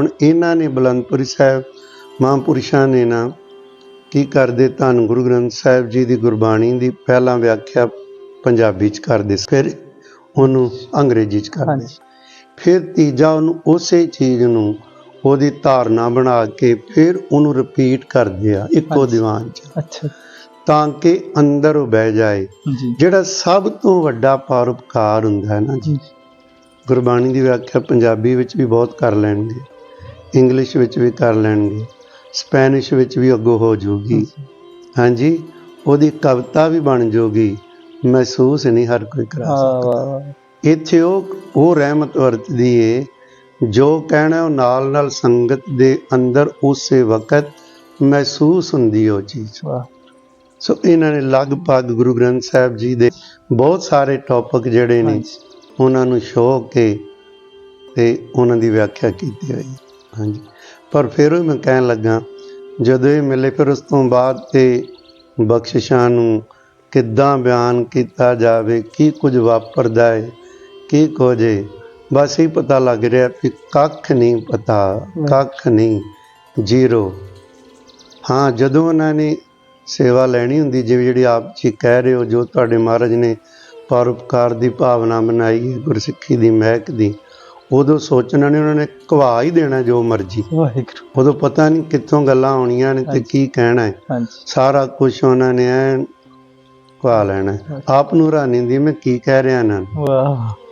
ਹੁਣ ਇਹਨਾਂ ਨੇ ਬਲੰਦਪੁਰੀ ਸਾਹਿਬ ਮਹਾਂਪੁਰਸ਼ਾਂ ਨੇ ਨਾ ਕੀ ਕਰਦੇ? ਧੰਨ ਗੁਰੂ ਗ੍ਰੰਥ ਸਾਹਿਬ ਜੀ ਦੀ ਗੁਰਬਾਣੀ ਦੀ ਪਹਿਲਾਂ ਵਿਆਖਿਆ ਪੰਜਾਬੀ ਚ ਕਰਦੇ ਫਿਰ ਉਹਨੂੰ ਅੰਗਰੇਜ਼ੀ ਚ ਕਰਦੇ ਫਿਰ ਤੀਜਾ ਉਹਨੂੰ ਉਸੇ ਚੀਜ਼ ਨੂੰ ਉਹਦੀ ਧਾਰਨਾ ਬਣਾ ਕੇ ਫਿਰ ਉਹਨੂੰ ਰਿਪੀਟ ਕਰਦੇ ਆ ਇੱਕੋ। ਦੀਵਾਨ ਚ। ਅੱਛਾ। ਤਾਂ ਕਿ ਅੰਦਰ ਉਹ ਬਹਿ ਜਾਏ। ਜਿਹੜਾ ਸਭ ਤੋਂ ਵੱਡਾ ਪਰਉਪਕਾਰ ਹੁੰਦਾ ਹੈ ਨਾ ਜੀ। ਗੁਰਬਾਣੀ ਦੀ ਵਿਆਖਿਆ ਪੰਜਾਬੀ ਵਿੱਚ ਵੀ ਬਹੁਤ ਕਰ ਲੈਣਗੇ। ਇੰਗਲਿਸ਼ ਵਿੱਚ ਵੀ ਕਰ ਲੈਣਗੇ ਸਪੈਨਿਸ਼ ਵਿੱਚ ਵੀ ਅੱਗੋਂ ਹੋ ਜਾਊਗੀ। ਹਾਂਜੀ ਉਹਦੀ ਕਵਿਤਾ ਵੀ ਬਣ ਜਾਊਗੀ। ਮਹਿਸੂਸ ਨਹੀਂ ਹਰ ਕੋਈ ਕਰਾ ਸਕਦਾ। ਵਾਹ ਵਾਹ। ਇੱਥੇ ਉਹ ਉਹ ਰਹਿਮਤ ਵਰਤਦੀ ਏ ਜੋ ਕਹਿਣਾ ਉਹ ਨਾਲ ਨਾਲ ਸੰਗਤ ਦੇ ਅੰਦਰ ਉਸੇ ਵਕਤ ਮਹਿਸੂਸ ਹੁੰਦੀ ਉਹ ਚੀਜ਼। ਵਾਹ। ਸੋ ਇਹਨਾਂ ਨੇ ਲਗਭਗ ਗੁਰੂ ਗ੍ਰੰਥ ਸਾਹਿਬ ਜੀ ਦੇ ਬਹੁਤ ਸਾਰੇ ਟੌਪਿਕ ਜਿਹੜੇ ਨੇ ਉਹਨਾਂ ਨੂੰ ਸ਼ੋਅ ਕੇ ਤੇ ਉਹਨਾਂ ਦੀ ਵਿਆਖਿਆ ਕੀਤੀ ਹੋਈ। ਹਾਂਜੀ। ਪਰ ਫਿਰ ਉਹ ਮੈਂ ਕਹਿਣ ਲੱਗਾ, ਜਦੋਂ ਇਹ ਮਿਲੇ, ਫਿਰ ਉਸ ਤੋਂ ਬਾਅਦ ਤੇ ਬਖਸ਼ਿਸ਼ਾਂ ਨੂੰ ਕਿੱਦਾਂ ਬਿਆਨ ਕੀਤਾ ਜਾਵੇ, ਕੀ ਕੁਝ ਵਾਪਰਦਾ ਹੈ ਕੀ ਕੁਝ ਹੈ ਬਸ ਇਹ ਪਤਾ ਲੱਗ ਰਿਹਾ ਕਿ ਕੱਖ ਨਹੀਂ ਪਤਾ, ਕੱਖ ਨਹੀਂ, ਜ਼ੀਰੋ। ਹਾਂ, ਜਦੋਂ ਉਹਨਾਂ ਨੇ ਸੇਵਾ ਲੈਣੀ ਹੁੰਦੀ, ਜਿਵੇਂ ਜਿਹੜੀ ਆਪ ਜੀ ਕਹਿ ਰਹੇ ਹੋ, ਜੋ ਤੁਹਾਡੇ ਮਹਾਰਾਜ ਨੇ ਪਰਉਪਕਾਰ ਦੀ ਭਾਵਨਾ ਬਣਾਈ ਹੈ, ਗੁਰਸਿੱਖੀ ਦੀ ਮਹਿਕ ਦੀ ਉਦੋਂ ਸੋਚਣਾ ਨਹੀਂ ਉਹਨਾਂ ਨੇ ਘਵਾ ਹੀ ਦੇਣਾ ਜੋ ਮਰਜ਼ੀ। ਵਾਹਿਗੁਰੂ। ਉਦੋਂ ਪਤਾ ਨਹੀਂ ਕਿੱਥੋਂ ਗੱਲਾਂ ਆਉਣੀਆਂ ਨੇ ਤੇ। ਕੀ ਕਹਿਣਾ ਹੈ। ਸਾਰਾ ਕੁਝ ਉਹਨਾਂ ਨੇ ਐਨ ਘਵਾ ਲੈਣਾ। ਆਪ ਨੂੰ ਹੈਰਾਨੀ ਦੀ ਮੈਂ ਕੀ ਕਹਿ ਰਿਹਾ ਨੂੰ। ਵਾਹ।